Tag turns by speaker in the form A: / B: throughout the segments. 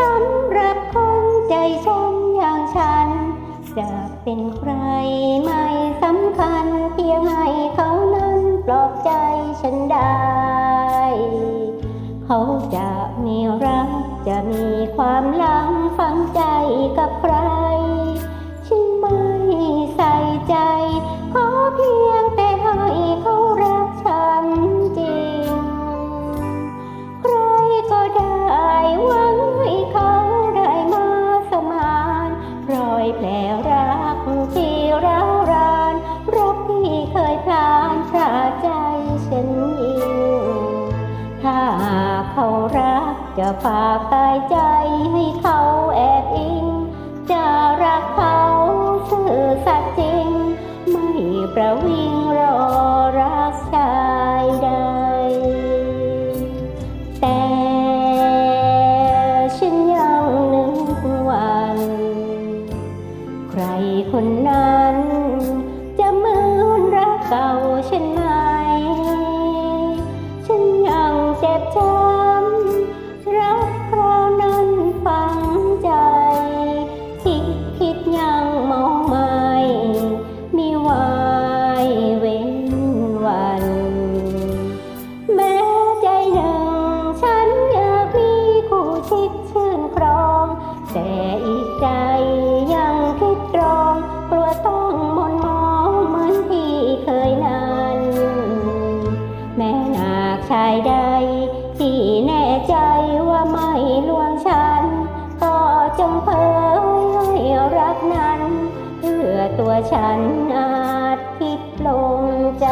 A: สำหรับคนใจชมอย่างฉัน จะเป็นใครไม่สำคัญเพียงให้เขานั้นปลอบใจฉันได้ เขาจะมีรักจะมีความหลังฝังใจกับใครันยิ่งถ้าหากเขารักจะฝากกายใจให้เขาแอบอิง จะรักเขาซื่อสัตย์จริง ไม่ประวิงรอรักชายใด แต่ฉันยังนึกวัน ใครคนนั้นจะมือนรักเก่าฉันไหม คิดชื่นครอง แต่อีกใจยังคิดตรอง กลัวต้องมนมองเหมือนที่เคยนั้นแม้หากชายใด ที่แน่ใจว่าไม่ลวงฉัน ก็จงเผยให้รักนั้น เพื่อตัวฉันอาจคิดลงใจ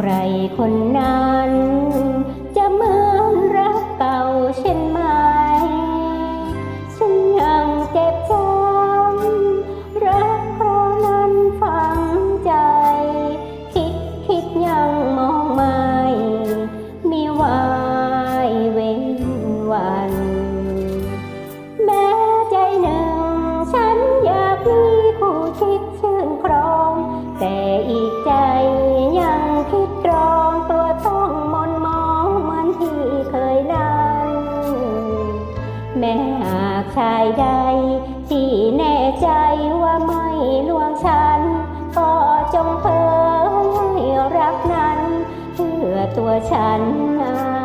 A: ใครคนนั้น แม่หากชายใด ที่แน่ใจว่าไม่ลวงฉัน ก็จงเผยให้รักนั้น เพื่อตัวฉันนะ